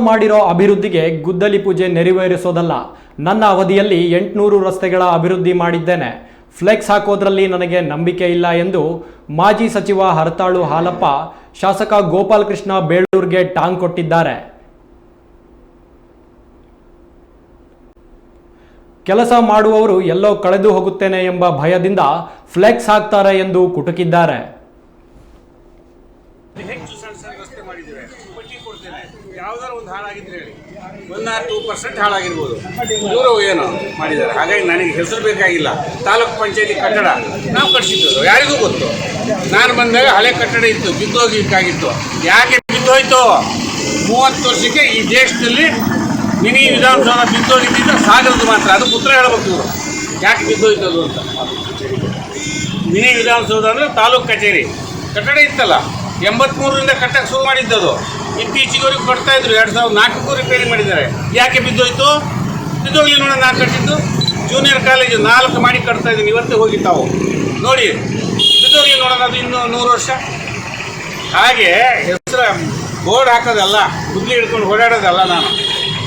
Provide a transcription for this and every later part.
ಮಾಡಿರೋ ಅಭಿವೃದ್ಧಿಗೆ ಗುದ್ದಲಿ ಪೂಜೆ ನೆರವೇರಿಸೋದಲ್ಲ. ನನ್ನ ಅವಧಿಯಲ್ಲಿ ಎಂಟುನೂರು ರಸ್ತೆಗಳ ಅಭಿವೃದ್ಧಿ ಮಾಡಿದ್ದೇನೆ. ಫ್ಲೆಕ್ಸ್ ಹಾಕೋದ್ರಲ್ಲಿ ನನಗೆ ನಂಬಿಕೆ ಇಲ್ಲ ಎಂದು ಮಾಜಿ ಸಚಿವ ಹರತಾಳು ಹಾಲಪ್ಪ, ಶಾಸಕ ಗೋಪಾಲಕೃಷ್ಣ ಬೇಳೂರ್ಗೆ ಟಾಂಗ್ ಕೊಟ್ಟಿದ್ದಾರೆ. ಕೆಲಸ ಮಾಡುವವರು ಎಲ್ಲೋ ಕಳೆದು ಹೋಗುತ್ತೇನೆ ಎಂಬ ಭಯದಿಂದ ಫ್ಲೆಕ್ಸ್ ಹಾಕ್ತಾರೆ ಎಂದು ಕುಟುಕಿದ್ದಾರೆ ಹೆಚ್ಚು ಸಣ್ಣ ಸಣ್ಣ ರಸ್ತೆ ಮಾಡಿದ್ದೇವೆ ಪಟ್ಟಿ ಕೊಡ್ತೇನೆ ಯಾವ್ದಾರು ಒಂದು ಹಾಳಾಗಿದ್ರೆ ಹೇಳಿ. ಒನ್ ಆರ್ ಟೂ ಪರ್ಸೆಂಟ್ ಹಾಳಾಗಿರ್ಬೋದು. ಇವರು ಏನು ಮಾಡಿದ್ದಾರೆ? ಹಾಗಾಗಿ ನನಗೆ ಹೆಸರು ಬೇಕಾಗಿಲ್ಲ. ತಾಲೂಕು ಪಂಚಾಯತಿ ಕಟ್ಟಡ ನಾವು ಕಟ್ಸಿದ್ದು ಯಾರಿಗೂ ಗೊತ್ತು. ನಾನು ಬಂದಾಗ ಹಳೆ ಕಟ್ಟಡ ಇತ್ತು ಬಿದ್ದೋಗಿಕ್ಕಾಗಿತ್ತು ಯಾಕೆ ಬಿದ್ದೋಯ್ತು? ಮೂವತ್ತು ವರ್ಷಕ್ಕೆ ಈ ದೇಶದಲ್ಲಿ ಮಿನಿ ವಿಧಾನಸೌಧ ಬಿದ್ದೋಗಿದ್ದ ಸಾಗರದ್ದು ಮಾತ್ರ. ಅದು ಉತ್ತರ ಹೇಳಬೇಕು ಇವರು. ಯಾಕೆ ಬಿದ್ದೋಯ್ತು ಅದು ಅಂತ. ಮಿನಿ ವಿಧಾನಸೌಧ ಅಂದರೆ ತಾಲೂಕು ಕಚೇರಿ. ಕಟ್ಟಡ ಇತ್ತಲ್ಲ ಎಂಬತ್ತ್ಮೂರರಿಂದ ಕಟ್ಟಕ್ಕೆ ಶುರು ಮಾಡಿದ್ದದು. ಇತ್ತೀಚೆಗೆವರೆಗೂ ಕಟ್ತಾ ಇದ್ರು. ಎರಡು ಸಾವಿರದ ನಾಲ್ಕಕ್ಕೂ ರಿಪೇರಿ ಮಾಡಿದ್ದಾರೆ. ಯಾಕೆ ಬಿದ್ದೋಯ್ತು? ಬಿದ್ದೋಗ್ಲಿ ನೋಡೋಣ ನಾನು ಕಟ್ಟಿದ್ದು. ಜೂನಿಯರ್ ಕಾಲೇಜು ನಾಲ್ಕು ಮಾಡಿ ಕಟ್ತಾ ಇದ್ದೀನಿ. ಇವತ್ತೇ ಹೋಗಿ ತಾವು. ನೋಡಿ ಬಿದ್ದೋಗ್ಲಿ ನೋಡೋಣ ಅದು ಇನ್ನೂ ನೂರು ವರ್ಷ. ಹಾಗೆ ಹೆಸರು ಬೋರ್ಡ್ ಹಾಕೋದಲ್ಲ ಬುದ್ಲಿ ಹಿಡ್ಕೊಂಡು ಓಡಾಡೋದಲ್ಲ ನಾನು.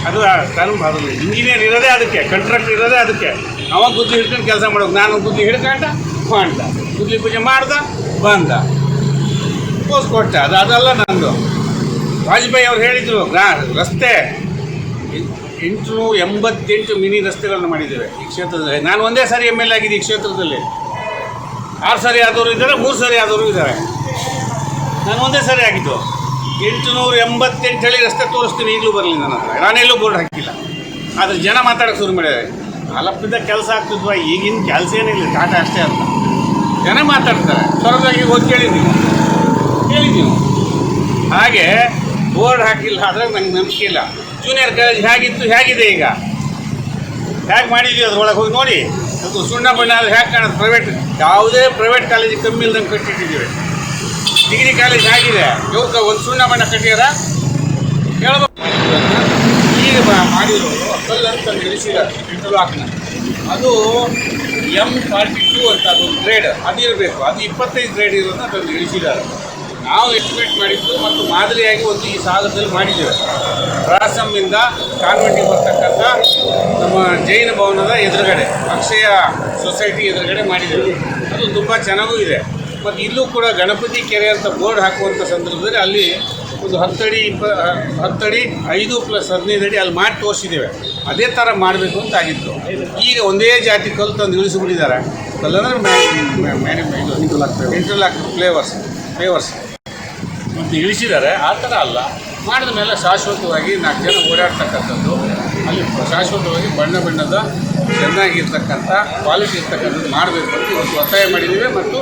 ಅದು ಕಾನೂನು ಅದು ಇಂಜಿನಿಯರ್ ಇರೋದೇ ಅದಕ್ಕೆ ಕಂಟ್ರಾಕ್ಟ್ ಇರೋದೇ ಅದಕ್ಕೆ. ಅವಾಗ ಬುದ್ಧಿ ಹಿಡ್ಕೊಂಡು ಕೆಲಸ ಮಾಡೋದು. ನಾನು ಬುದ್ಧಿ ಹಿಡ್ಕೊಂಡ, ಮಾಡ್ದ. ಗುದ್ಲಿ ಪೂಜೆ ಮಾಡ್ದ, ಬಂದ. ಪೋಸ್ ಕೊಟ್ಟೆ. ಅದು ಅದಲ್ಲ ನಂದು. ವಾಜಪೇಯಿ ಅವ್ರು ಹೇಳಿದರು ರಸ್ತೆ ಎಂಟುನೂರ ಎಂಬತ್ತೆಂಟು ಮಿನಿ ರಸ್ತೆಗಳನ್ನು ಮಾಡಿದ್ದೇವೆ ಈ ಕ್ಷೇತ್ರದಲ್ಲಿ. ನಾನು ಒಂದೇ ಸಾರಿ ಎಂ ಎಲ್ ಎ ಆಗಿದೆ ಈ ಕ್ಷೇತ್ರದಲ್ಲಿ. ಆರು ಸಾರಿ ಆದವರು ಇದ್ದಾರೆ, ಮೂರು ಸಾರಿ ಆದವರು ಇದ್ದಾರೆ. ನಾನು ಒಂದೇ ಸಾರಿ ಆಗಿದ್ದು. ಎಂಟುನೂರ ಎಂಬತ್ತೆಂಟು ಹೇಳಿ ರಸ್ತೆ ತೋರಿಸ್ತೀನಿ, ಈಗಲೂ ಬರಲಿ ನನ್ನ ಹತ್ರ. ನಾನೆಲ್ಲೂ ಬೋರ್ಡ್ ಹಾಕಿಲ್ಲ. ಆದರೆ ಜನ ಮಾತಾಡೋಕೆ ಶುರು ಮಾಡಿದ್ದಾರೆ. ಅಲಪ್ಪಿದ್ದ ಕೆಲಸ ಆಗ್ತಿದ್ವ? ಈಗಿನ ಕೆಲಸ ಏನಿಲ್ಲ ಟಾಟ ಅಷ್ಟೇ ಅಂತ. ಜನ ಮಾತಾಡ್ತಾರೆ. ಸ್ವರದಾಗಿ ಹೋಗಿ ಕೇಳಿದ್ದೀವಿ. ಕೇಳಿದ್ದೀವಿ. ಕೇಳಿ ಹಾಗೆ ಬೋರ್ಡ್ ಹಾಕಿಲ್ಲ ಆದರೆ ನಂಗೆ ನಂಬಿಕೆ ಇಲ್ಲ ಜೂನಿಯರ್ ಕಾಲೇಜ್ ಹೇಗಿತ್ತು, ಹೇಗಿದೆ ಈಗ? ಹೇಗೆ ಮಾಡಿದ್ವಿ ಅದ್ರೊಳಗೆ ಹೋಗಿ ನೋಡಿ. ಅದು ಸುಣ್ಣ ಬಣ್ಣ ಅದು ಹೇಗೆ ಕಾಣುತ್ತೆ ಪ್ರೈವೇಟ್ ಯಾವುದೇ ಪ್ರೈವೇಟ್ ಕಾಲೇಜಿಗೆ ಕಮ್ಮಿ ಇಲ್ದಂಗೆ ಕಟ್ಟಿಟ್ಟಿದ್ದೀವಿ. ಡಿಗ್ರಿ ಕಾಲೇಜ್ ಹೇಗಿದೆ ಯೋಗ ಒಂದು ಸುಣ್ಣ ಬಣ್ಣ ಕಟ್ಟಿದಾರ? ಹೇಳ್ಬೇಕು ಈಗ ಮಾಡಿರೋರು ಕಲ್ಲಂತ ಇಳಿಸಿದ್ದಾರೆ ಇಂಟರ್ಲಾಕ್ನ ಅದು ಎಂ ಫಾರ್ಟಿ ಟೂ ಅಂತ ಅದೊಂದು ಗ್ರೇಡ್ ಅದಿರಬೇಕು, ಅದು ಇಪ್ಪತ್ತೈದು ಗ್ರೇಡ್ ಇರೋದನ್ನ ಅದನ್ನು ಇಳಿಸಿದ್ದಾರೆ ನಾವು ಎಸ್ಟಿಮೇಟ್ ಮಾಡಿದ್ದು ಮತ್ತು ಮಾದರಿಯಾಗಿ ಒಂದು ಈ ಸಾಗರದಲ್ಲಿ ಮಾಡಿದ್ದೇವೆ ಪ್ರಾಸಮ್ಮಿಂದ ಕಾನ್ವೆಂಟಿಗೆ ಬರ್ತಕ್ಕಂಥ ನಮ್ಮ ಜೈನ ಭವನದ ಎದುರುಗಡೆ ಅಕ್ಷಯ ಸೊಸೈಟಿ ಎದುರುಗಡೆ ಮಾಡಿದ್ದೇವೆ ಅದು ತುಂಬ ಚೆನ್ನಾಗೂ ಇದೆ ಮತ್ತು ಇಲ್ಲೂ ಕೂಡ ಗಣಪತಿ ಕೆರೆ ಅಂತ ಬೋರ್ಡ್ ಹಾಕುವಂಥ ಸಂದರ್ಭದಲ್ಲಿ ಅಲ್ಲಿ ಒಂದು ಹತ್ತಡಿ ಇಪ್ಪ ಹತ್ತಡಿ ಐದು ಪ್ಲಸ್ ಹದಿನೈದು ಅಡಿ ಅಲ್ಲಿ ಮಾಡಿ ತೋರಿಸಿದ್ದೇವೆ ಅದೇ ಥರ ಮಾಡಬೇಕು ಅಂತ ಆಗಿತ್ತು ಈಗ ಒಂದೇ ಜಾತಿ ಕಲ್ಲು ತಂದು ಇಳಿಸಿಬಿಟ್ಟಿದ್ದಾರೆ ಕಲ್ಲಂದ್ರೆ ಇಂಟರ್ಲಾಕ್ ಫ್ಲೇವರ್ಸ್ ಫ್ಲೇವರ್ಸ್ ಇಳಿಸಿದ್ದಾರೆ, ಆ ಥರ ಅಲ್ಲ. ಮಾಡಿದ ಮೇಲೆ ಶಾಶ್ವತವಾಗಿ ನಾಲ್ಕು ಜನ ಓಡಾಡ್ತಕ್ಕಂಥದ್ದು. ಅಲ್ಲಿ ಶಾಶ್ವತವಾಗಿ ಬಣ್ಣ ಬಣ್ಣದ ಚೆನ್ನಾಗಿರ್ತಕ್ಕಂಥ ಕ್ವಾಲಿಟಿ ಇರ್ತಕ್ಕಂಥದ್ದು ಮಾಡಬೇಕು ಅಂತ ಇವತ್ತು ಒತ್ತಾಯ ಮಾಡಿದ್ದೀವಿ ಮತ್ತು